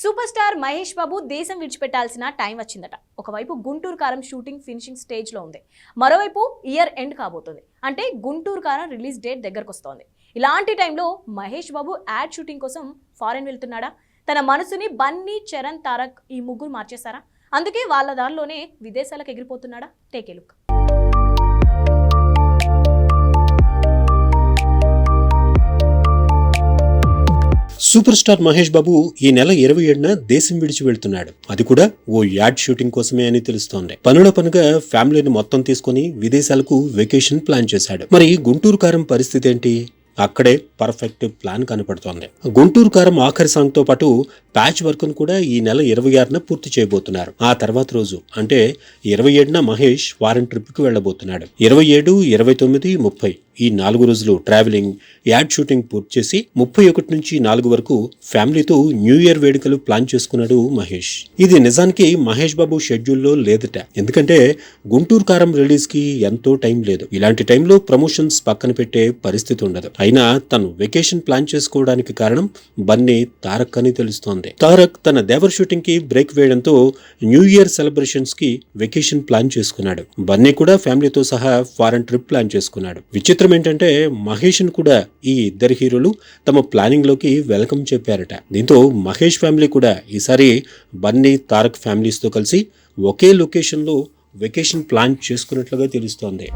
Super star Mahesh బాబు దేశం విడిచిపెట్టాల్సిన time వచ్చిందట. ఒకవైపు గుంటూరు కారం షూటింగ్ ఫినిషింగ్ స్టేజ్లో ఉంది. మరోవైపు ఇయర్ ఎండ్ కాబోతుంది. అంటే గుంటూరు కారం రిలీజ్ డేట్ దగ్గరకు వస్తోంది ఇలాంటి టైంలో మహేష్ బాబు యాడ్ షూటింగ్ కోసం ఫారెన్ వెళ్తున్నాడా? తన మనసుని బన్నీ చరణ్ తారక్ ఈ ముగ్గురు మార్చేశారా? అందుకే వాళ్ళ దారిలోనే విదేశాలకు ఎగిరిపోతున్నాడా? Take a look. Super star Mahesh Babu ఈ నెల ఇరవై ఏడున దేశం విడిచి వెళ్తున్నాడు. అది కూడా ఓ యాడ్ షూటింగ్ కోసమే అని తెలుస్తోంది. పనుల పనుగా ఫ్యామిలీని మొత్తం తీసుకుని విదేశాలకు వెకేషన్ ప్లాన్ చేశాడు. మరి గుంటూరు కారం పరిస్థితి ఏంటి? అక్కడే పర్ఫెక్ట్ ప్లాన్ కనపడుతోంది. గుంటూరు కారం ఆఖరి సాంగ్తో పాటు ప్యాచ్ వర్క్ను కూడా ఈ నెల ఇరవై ఆరున పూర్తి చేయబోతున్నారు. ఆ తర్వాత రోజు అంటే ఇరవై ఏడున మహేష్ వారం ట్రిప్ వెళ్ళబోతున్నాడు. వెళ్ళబోతున్నాడు ఇరవై ఏడు ఇరవై తొమ్మిది ముప్పై ఈ నాలుగు రోజులు ట్రావెలింగ్ యాడ్ షూటింగ్ పూర్తి చేసి ముప్పై ఒకటి నుంచి నాలుగు వరకు ఫ్యామిలీతో న్యూ ఇయర్ వేడుకలు ప్లాన్ చేసుకున్నాడు మహేష్. ఇది నిజానికి మహేష్ బాబు షెడ్యూల్లో లేదట. ఎందుకంటే గుంటూరు కారం రిలీజ్కి ఎంతో టైం లేదు. ఇలాంటి టైంలో ప్రమోషన్స్ పక్కన పెట్టే పరిస్థితి ఉండదు. అయినా తన వెకేషన్ ప్లాన్ చేసుకోవడానికి కారణం బన్నీ తారక్ అని తెలుస్తోంది. తారక్ తన దేవర్ షూటింగ్కి బ్రేక్ వేయడంతో న్యూ ఇయర్ సెలబ్రేషన్స్కి వెకేషన్ ప్లాన్ చేసుకున్నాడు. బన్నీ కూడా ఫ్యామిలీతో సహా ఫారెన్ ట్రిప్ ప్లాన్ చేసుకున్నాడు. విచిత్రం ఏంటంటే మహేష్ కూడా ఈ ఇద్దరు హీరోలు తమ ప్లానింగ్లోకి వెల్కమ్ చెప్పారట. దీంతో మహేష్ ఫ్యామిలీ కూడా ఈసారి బన్నీ తారక్ ఫ్యామిలీస్తో కలిసి ఒకే లొకేషన్లో వెకేషన్ ప్లాన్ చేసుకున్నట్లుగా తెలుస్తోంది.